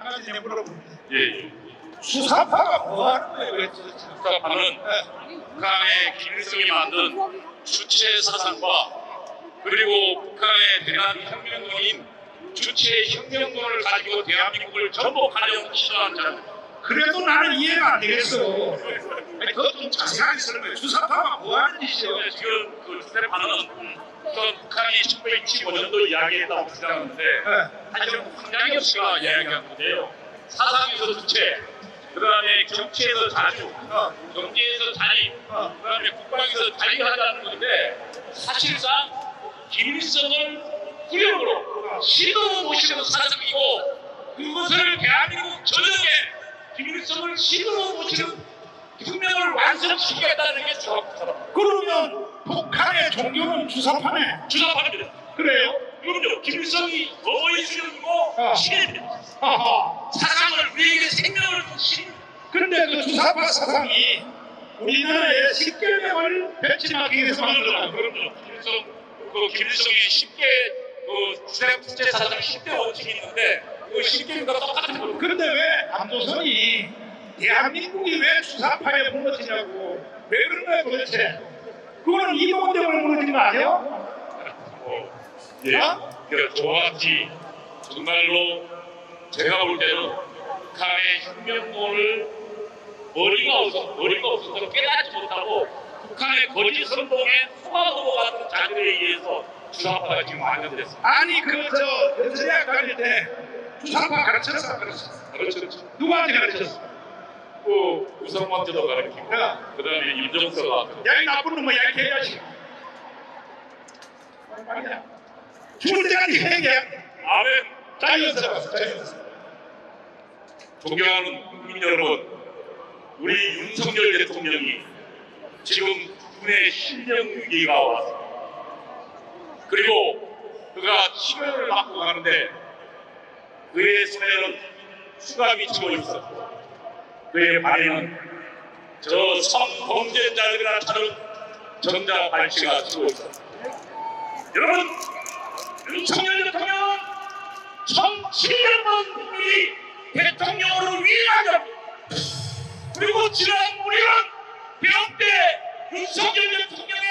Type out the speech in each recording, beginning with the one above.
한 가지 내 물어봅니다. 예, 예. 수사파가 뭐 하는 거예요? 왜 수사파는 북한의 김일성이 만든 주체 사상과 그리고 북한의 대한 혁명론인 주체 혁명론을 가지고 대한민국을 전복하려고 시도한 자들. 그래도 나는 이해가 안 되겠어. 그것 좀 자세하게 설명해. 주사파가 뭐 하는 짓이요? 네, 지금 그 스테파는 우선 북한이 1965년도 이야기했다고 주장하는데 예. 사실은 황장엽 씨가 이야기한 건데요. 사상에서 주체, 그 다음에 정치에서 자주, 어, 경제에서 자리, 어. 그 다음에 국방에서 자리하자는 건데 사실상 김일성을 후력으로 시도 모시는 사상이고 그것을 대한민국 전역에 김일성을 시도 모시는 혁명을 완성시키겠다는 게 정확하다. 그러면 북한의 종교는 주사파네. 주사파입니다. 그래요? 그럼요. 김일성이 어머니 수령이고 어. 신입니다. 하하. 사상을 우리에게 생명을 준 신. 근데 그 주사파 사상이 우리나라에 십계명을 배치하기 위해서 거예요. 그럼요. 김일성 그 김일성이 10개 그 주제 국제 사상 10대 원칙이 있는데 그 10개가 똑같은 거예요. 그런데 왜 남조선이 대한민국이 왜 주사파에 무너지냐고 왜 그런 거야 도대체? 그거는 이동원 때문에 무너진 거 아니에요? 어, 예. 그러니까 정확히 정말로 제가 볼 때는 북한의 혁명론을 머리가 없어 머리가 없어서 깨닫지 못하고 북한의 거짓 선동에 속아 넘어가는 자들에 의해서 주사파가 지금 완성됐습니다. 아니 그저 연세대학 다닐 때 주사파 가르쳤어 안 가르쳤어? 그렇죠. 누구한테 가르쳤어? 그 우성원제도 가르치고 야, 그다음에 임정서가 야이 나쁜 놈아 야이 개자식. 죽을 때까지 회개야 아멘. 자연스러 왔어 자연스러 존경하는 국민 여러분 우리 윤석열 대통령이 지금 군의 실명 위기가 왔습니다 그리고 그가 치료를 받고 가는데 그의 손에는 수가 미치고 있었고 그의 발에는 저 성범죄자들이나 다른 전자 발치가 치고 있었습니다. 여러분 윤석열 대통령은 1700만 국민이 대통령으로 위임하자 그리고 지난 우리는 대학 때 윤석열 대통령의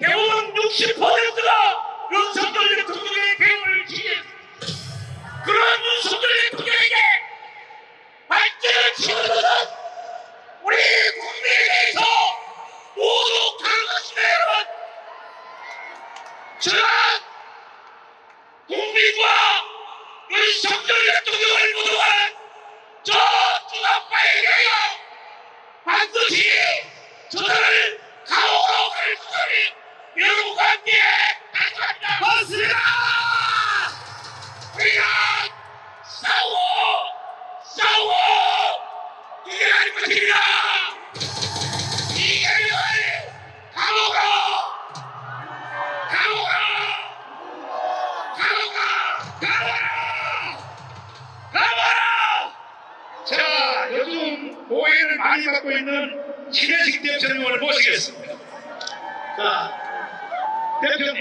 대원 60%가 윤석열 대통령의 대원을 지지했습니다. 그런 윤석열 대통령에게 발전을 치는 것은 우리 국민에 대해서 모두 다른 것입니다 여러분 저는 국민과 윤석열 대통령을 모두한 저 주사파에 대하여 반드시 저들을 감옥으로 갈 수를 여러분과 함께 다짐합니다. 맞습니다. 것입니다. 이겨낼 감옥으로 감옥으로 감옥으로 가봐라 가봐라 자, 요즘 오해를 많이 받고 있는 신혜식 대표님을 모시겠습니다. 자, 대표님,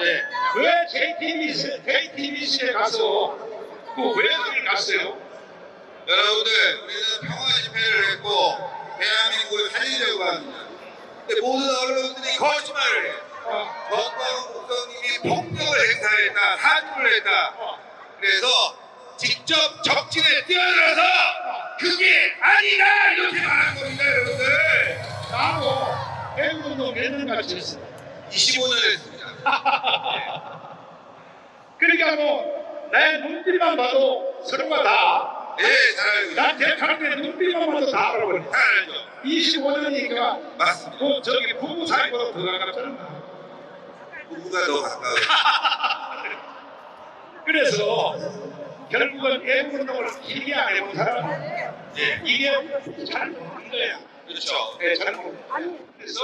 네. 왜 JTBC, JTBC에 가서 그왜 거길 갔어요? 여러분들, 우리는 집회를 했고, 대한민국을 살리려고 합니다. 근데 모든 언론들이 거짓말을 해요. 어, 전광훈 국장님이 폭력을 행사했다, 사주를 했다. 그래서 직접 적진에 뛰어들어서 그게 아니다! 이렇게 말한 겁니다, 여러분들. 나하고 배우도 몇년 같이 했어. 25년 했습니다. 그러니까 뭐, 내 눈빛만 봐도 서로가 다, 네, 잘 알고 있습니다. 난 대표한테 눈빛만 봐도 다 알아버려. 잘 알죠. 25년이니까, 맞습니다. 그, 저기 부부 사이보다 더 가깝잖아. 누구가 더 가까워요? 그래서 결국은 애국운동을 길게 안 해본 사람은 예. 이게 잘 모르는 거야. 그렇죠. 네, 잘 모르는 거야. 그래서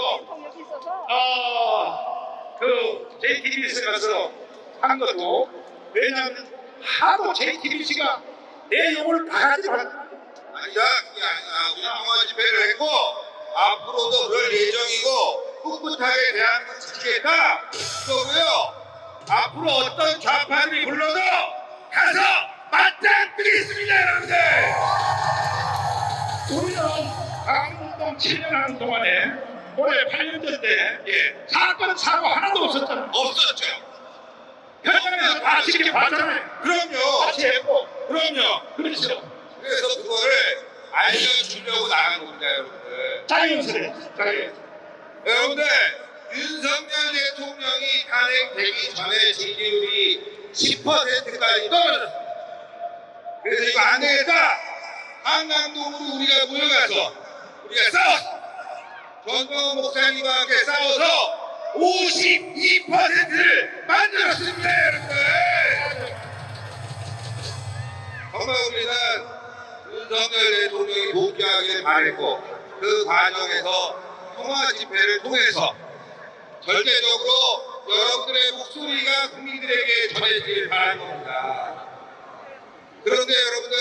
아, 그 JTBC 가서 한 것도 왜냐하면 하도 JTBC가 내용을 바가지 바 아니다 그게 아니라 우리 평화 집회를 했고 앞으로도 그럴 예정이고 꿋꿋하게 대한민국 지키겠다 그거고요 앞으로 어떤 좌파들이 불러도 가서 맞짱 뜨겠다 있습니다, 여러분들. 우리는 강운동 7년 하는 동안에 올해 8년 전때 예, 사건 사고 하나도 없었잖아요. 없었죠. 현장에서 다 지켜봤잖아요. 그럼요. 같이 했고. 그럼요. 그렇죠. 그래서 그거를 알려주려고 나간 겁니다, 여러분들. 자연스레. 자연스레. 여러분들 윤석열 대통령이 탄핵되기 전에 지지율이 10%까지 떨어졌습니다. 그래서 이거 안 되겠다. 한강동으로 우리가 모여가서 우리가 싸웠어. 전광훈 목사님과 함께 싸워서 52%를 만들었습니다, 여러분들. 정말 우리는 윤석열 대통령이 복귀하길 바랬고 그 과정에서 통화 집회를 통해서 절대적으로 여러분들의 목소리가 국민들에게 전해지길 바란 겁니다. 그런데 여러분들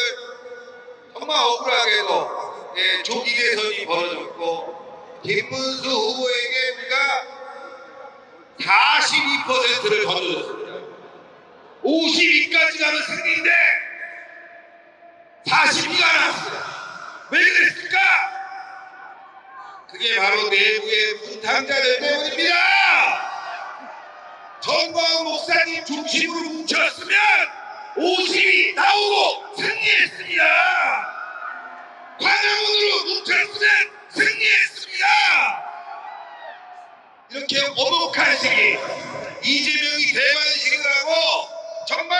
정말 억울하게도 예, 조기 개선이 벌어졌고 김문수 후보에게 우리가 42%를 던져줬습니다. 52까지 가면 승리인데 42가 나왔어요. 왜 그랬을까? 그게 바로 내부의 분탕자들 때문입니다. 전광 목사님 중심으로 뭉쳤으면 50이 나오고 승리했습니다. 이렇게 어목한 시기 이재명이 대관식을 하고 정말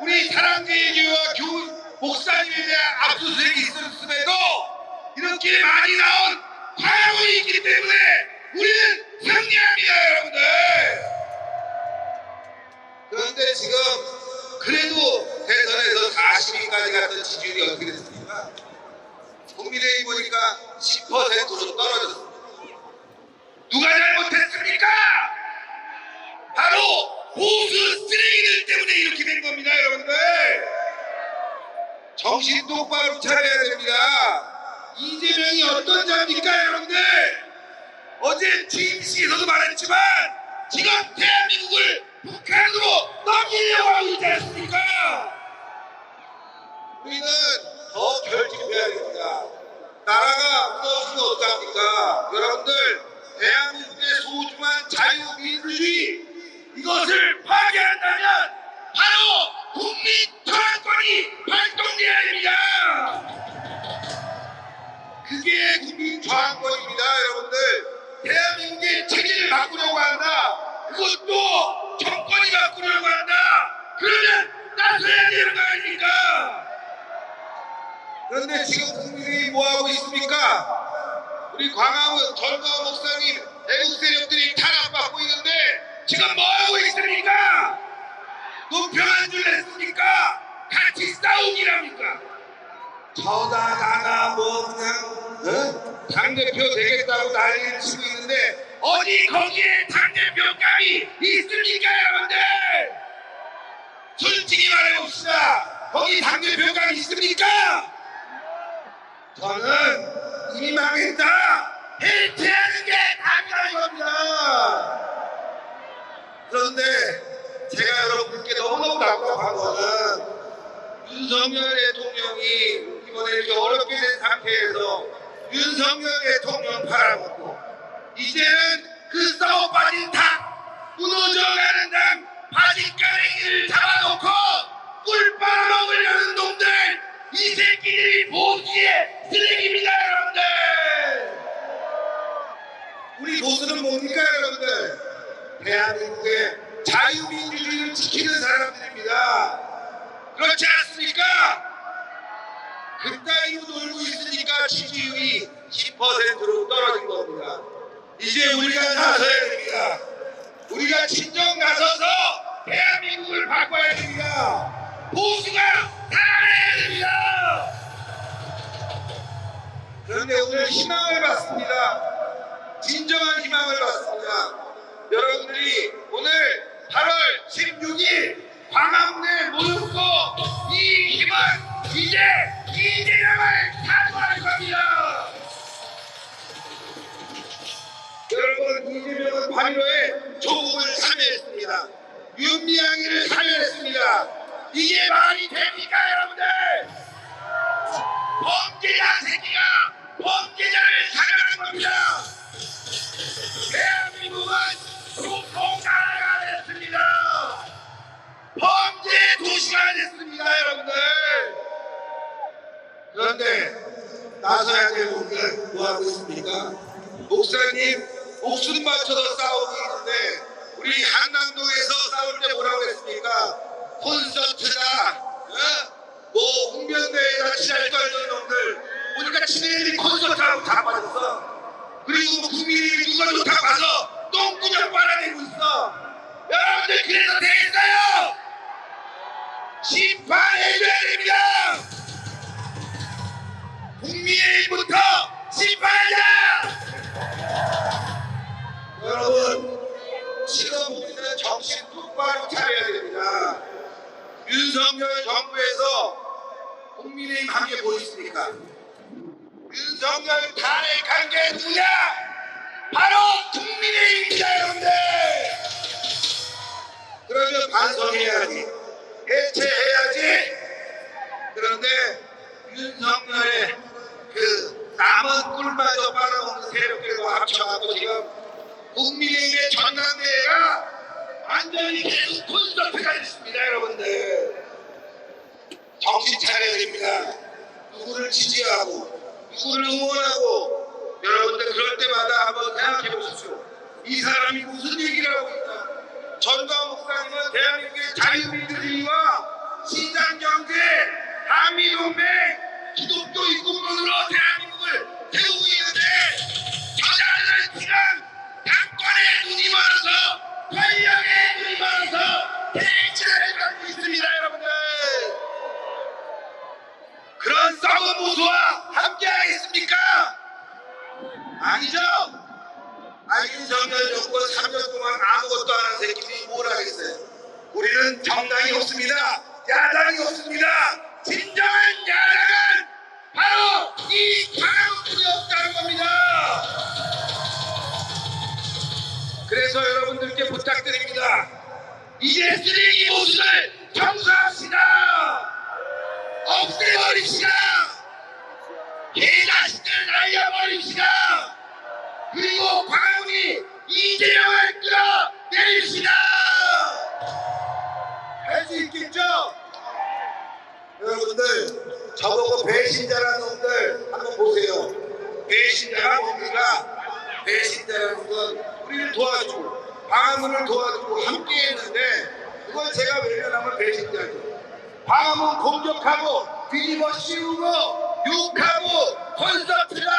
우리 사랑제의 교회와 교 목사님에 대한 압수수색이 있었음에도 이렇게 많이 나온 광화문이 있기 때문에 우리는 승리합니다 여러분들 그런데 지금 그래도 대선에서 40위까지 갔던 지지율이 어떻게 됐습니까? 국민의힘 보니까 10%로 떨어졌습니다 누가 잘못했습니까? 바로 보수 쓰레기들 때문에 이렇게 된 겁니다, 여러분들. 정신 똑바로 차려야 됩니다. 이재명이 어떤 자입니까, 여러분들? 어제 TMC에서도 말했지만 지금 대한민국을 북한으로 넘기려고 하고 있지 않습니까? 우리는 더 결집해야 됩니다. 나라가 무너지면 어떡합니까? 여러분들, 것을 파괴한다면 바로 국민청원권이 발동돼야 됩니다. 그게 국민 저항권입니다, 여러분들. 대한민국의 체제를 바꾸려고 한다. 그것도 정권이 바꾸려고 한다. 그러면 나서야 되는 거 아닙니까? 그런데 지금 국민이 뭐하고 있습니까? 우리 광화문 전광 목사님 애국 세력들이 탄압받고 있는데 지금 뭐하고 있습니까? 노평한 줄 냈습니까? 같이 싸우기랍니까? 저다다가 뭐 그냥 어? 당대표 되겠다고 난리를 치고 있는데 어디 거기에 당대표감이 있습니까 여러분들? 솔직히 말해봅시다 거기 당대표감이 있습니까? 저는 이미 망했다 해체하는 게 답이라는 겁니다 그런데 제가 여러분께 너무너무 답답한 거는 윤석열 대통령이 이번에 이렇게 어렵게 된 상태에서 윤석열 대통령 팔아먹고 이제는 그 싸워 빠진 당 무너져가는 당 바짓가랭이를 잡아놓고 꿀 빨아먹으려는 놈들 이 새끼들이 보수의 쓰레기입니다 여러분들. 우리 보수는 뭡니까 여러분들 대한민국의 자유민주주의를 지키는 사람들입니다 그렇지 않습니까? 그따위로 놀고 있으니까 지지율이 10%로 떨어진 겁니다. 이제 우리가 나서야 됩니다. 우리가 진정 나서서 대한민국을 바꿔야 됩니다. 보수가 살아나야 됩니다. 그런데 오늘 희망을 받습니다. 진정한 희망을 받습니다. 여러분들이 오늘 8월 16일 광화문에 모였고 이 힘을 이제 이재명을 탄압할 겁니다. 여러분 이재명은 바리로에 조국을 사멸했습니다. 윤미향이를 사멸했습니다. 이게 말이 됩니까 여러분들? 범죄자 새끼가 범죄자를 사멸한 겁니다. 이제 두 시간이 됐습니다, 여러분들. 그런데 나서야 될 분들 뭐 하고 있습니까? 목사님, 목숨 맞춰서 싸우고 있는데 우리 한남동에서 싸울 때 뭐라고 했습니까? 콘서트다. 어? 뭐 홍변대에다 지랄 떨는 놈들 보니까 친일이 콘서트하고 다 빠졌어. 그리고 뭐 국민이 누가도 다 봐서 똥구녕 빨아내고 있어. 여러분들 그래서 되겠어요? 심판해 줘야 됩니다. 국민의 힘부터 심판하자. 여러분 지금 우리는 정신 똑바로 차려야 됩니다. 윤석열 정부에서 국민의힘 함께 보이십니까? 윤석열 탄핵한 게 누구냐? 바로 국민의힘 국민의힘의 전당대회가 완전히 계속 콘서트가 있습니다, 여러분들. 정신 차려야 됩니다. 누구를 지지하고 누구를 응원하고 여러분들 그럴 때마다 한번 생각해 보십시오. 이 사람이 무슨 얘기를 하고 있나? 전광 목사님은 대한민국의 자유민주주의와 시장경제, 한미동맹, 기독교 이국론으로 대한 눈이 멀어서 대치를 갖고 있습니다 여러분들. 그런 썩은 모수와 함께 하겠습니까? 아니죠? 아 윤석열 정권 3년 동안 아무것도 안 한 새끼들이 뭘 하겠어요? 우리는 정당이 없습니다. 야당이 없습니다. 진정한 야당은 바로 이 이제 쓰레기 모습을 청소합시다. 없애버립시다. 개자식들 날려버립시다. 그리고 광운이 이재명을 끌어내립시다. 할 수 있겠죠? 여러분들 저보고 배신자라는 놈들 한번 보세요. 배신자가 뭡니까? 배신자라는 건 우리를 도와주고 방화문을 도와주고 함께 했는데 그걸 제가 외면하면 배신자죠. 방화문 공격하고 뒤집어 씌우고 욕하고 콘서트라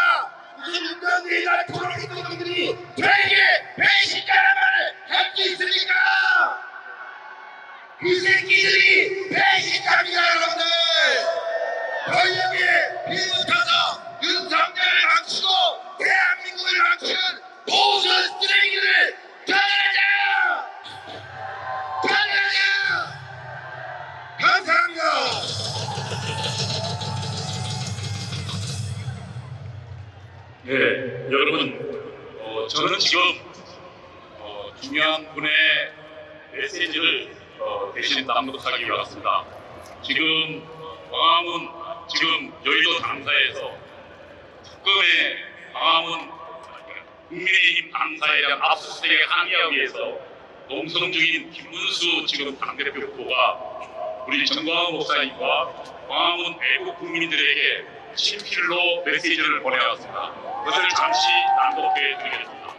무슨 운동이나 토론이 놈들이 저에게 배신자란 말을 할 수 있습니까? 그 새끼들이 배신자입니다 여러분들 권력에 빌붙어서 윤석열을 망치고 대한민국을 망치는 모든 쓰레기 네, 여러분, 어, 저는 지금 어, 중요한 분의 메시지를 어, 대신 낭독하기 왔습니다. 지금 광화문, 지금 여의도 당사에서 특검의 광화문 국민의힘 당사에 대한 압수수색에 항의하기 위해서 농성 중인 김문수 지금 당대표 후보가 우리 정광훈 목사님과 광화문 애국 국민들에게 친필로 메시지를 보내왔습니다. 그것을 잠시 낭독해 드리겠습니다.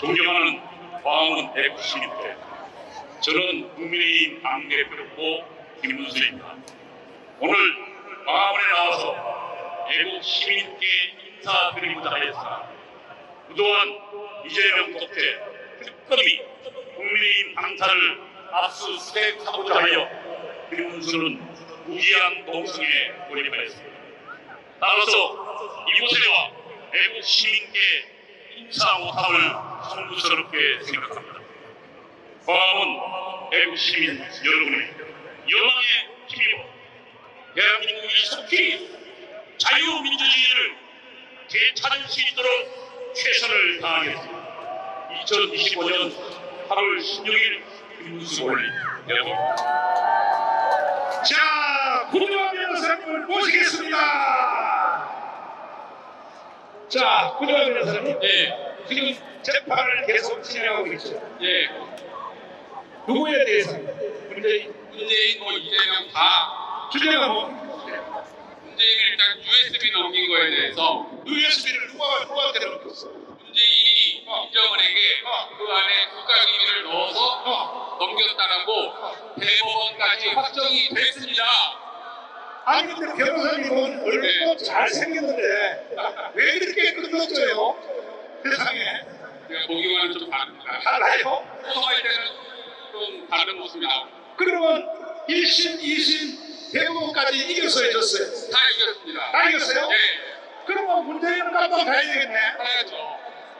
존경하는 광화문 애국 시민들, 저는 국민의힘 당대표 후보 김문수입니다. 오늘 광화문에 나와서 애국 시민께 인사드리고자 하였으나 그동안 이재명 독재 특검이 국민의힘 당사를 압수수색하고자 하여 김문수는 무기한 농성에 돌입하였습니다. 따라서 이곳에 와 애국 시민께 인사 못함을 송구스럽게 생각합니다. 광화문 애국 시민 여러분의 여망의 힘입어 대한민국이 속히 자유민주주의를 되찾을 수 있도록 최선을 다하겠습니다. 2025년 8월 16일 김문수 올림 여러분 자, 구조환 변호사님을 모시겠습니다. 자, 구조환 변호사님. 네, 지금 재판을 계속 진행하고 있죠. 예, 누구에 대해서 문재인 문재인 뭐 이재명 다 주제가 뭐? 문재인을 일단 USB 넘긴 거에 대해서 USB를 누가 누구한테 넘겼어? 문재인이 김정은에게 그 안에 국가기밀을 넣어서 어. 넘겼다라고 대법원까지 확정이 됐습니다. 아니 근데 변호사님은 얼굴도 잘 생겼는데 왜 이렇게 끝났어요? 세상에 제가 보기와는 좀 다릅니다. 달라요? 소송할 때는 좀 다른 모습이 나옵니다. 그러면 1심, 2심, 대법원까지 이겼어요, 졌어요? 다 이겼습니다. 다 이겼어요? 네, 그러면 문재인은 깜빡 가야 되겠네. 해야죠.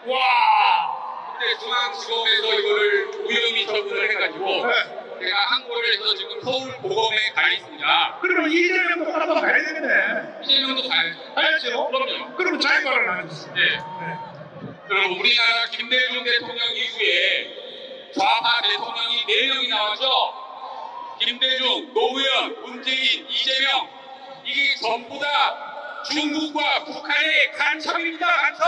와. 근데 중앙지검에서 이거를 무혐의 처분을 해가지고 네. 제가 항고를 해서 지금 서울 고검에 가 있습니다. 그러면 이재명도 깜빡 가야 되겠네. 이재명도 가야죠. 가야죠? 그럼요. 그러면 자기말을 안 했어. 네. 여러분 우리나라 김대중 대통령 이후에 좌파 대통령이 4명이 나왔죠. 김대중, 노무현, 문재인, 이재명 이게 전부 다 중국과 북한의 간첩입니다. 간첩.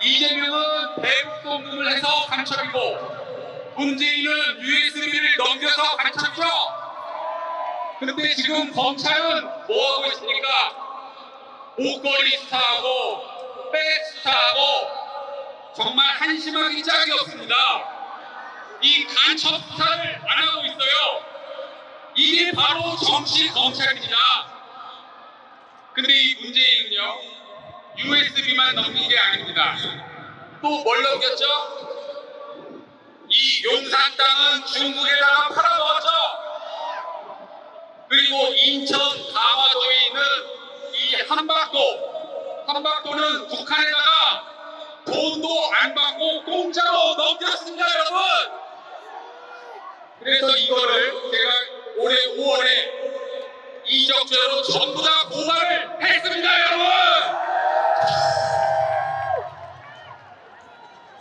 이재명은 대북 송금을 해서 간첩이고 문재인은 USB를 넘겨서 간첩이죠. 근데 지금 검찰은 뭐 하고 있습니까? 목걸이 수사하고 백 수사하고 정말 한심하기 짝이 없습니다. 이 간첩 수사를 안 하고 있어요. 이게 바로 정치 검찰입니다. 근데 이 문재인은요, USB만 넘긴 게 아닙니다. 또 뭘 넘겼죠? 이 용산 땅은 중국에다가 팔아먹었죠? 그리고 인천 강화도에 있는 이 한박도 한박도는 북한에다가 돈도 안 받고 공짜로 넘겼습니다 여러분 그래서 이거를 제가 올해 5월에 이적죄로 전부 다 고발을 했습니다 여러분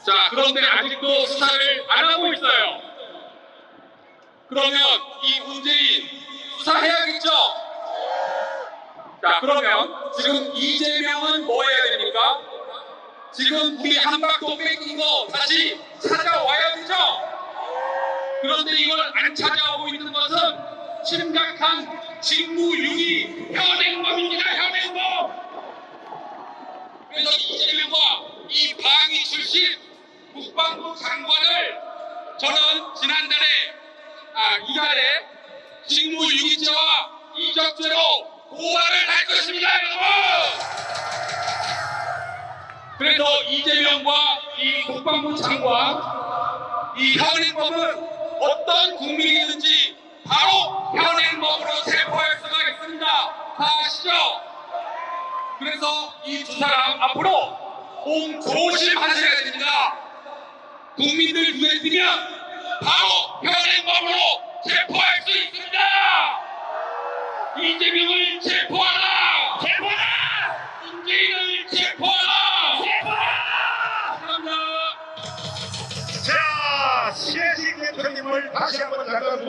자 그런데 아직도 수사를 안 하고 있어요 그러면 이 문재인 수사해야겠죠? 자, 그러면 지금 이재명은 뭐 해야 됩니까? 지금 우리 한박도 뺏긴 거 다시 찾아와야 되죠? 그런데 이걸 안 찾아오고 있는 것은 심각한 직무유기 현행범입니다, 현행범! 그래서 이재명과 이 방위 출신 국방부 장관을 저는 지난달에 아, 이달에 직무유기죄와 이적죄로 고발을 할 것입니다, 여러분! 그래서 이재명과 이 국방부 장관, 이 현행범은 어떤 국민이든지 바로 현행범으로 체포할 수가 있습니다. 다 아시죠? 그래서 이 두 사람 앞으로 꼭 조심하셔야 됩니다. 국민들 눈에 띄면 바로 현행범으로 체포할 수 있습니다. 이재명을 체포하라. 체포하라. 문재인을 체포하라. 체포하라. 감사합니다. 자, 시혜식 대표님을 다시 한번 잠깐